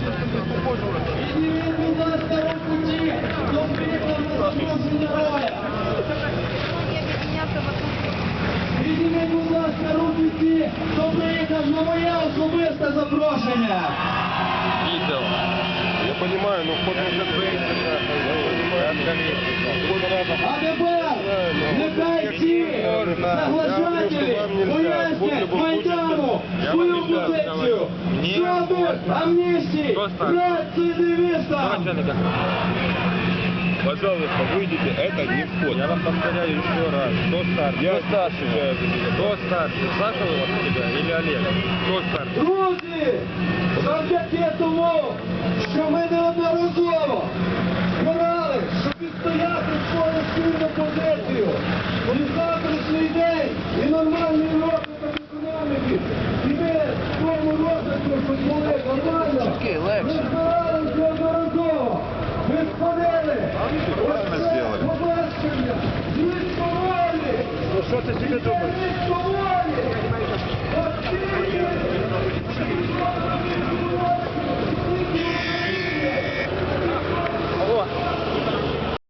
Підніміть, будь ласка, руку ті, хто приїхав на запрошення героя. Підніміть, будь ласка, руки ті, хто приїхав на моє особисте запрошення. Я понимаю, но вход на А тепер нехай ці соглашателі пояснять Майдану свою позицію щодо амністії рецидивістам. Пожалуйста, выйдите, это не вход. Я вам повторяю еще раз. Кто старше? Я Кто старше? отвечаю за тебя. Кто старше? Саша у вас тебя или Олег? Кто старше? Друзі, завдяки тому, що ми неодноразово були нормально, ми сходили. правильно сделали. Побачення. Звідки волі. Ну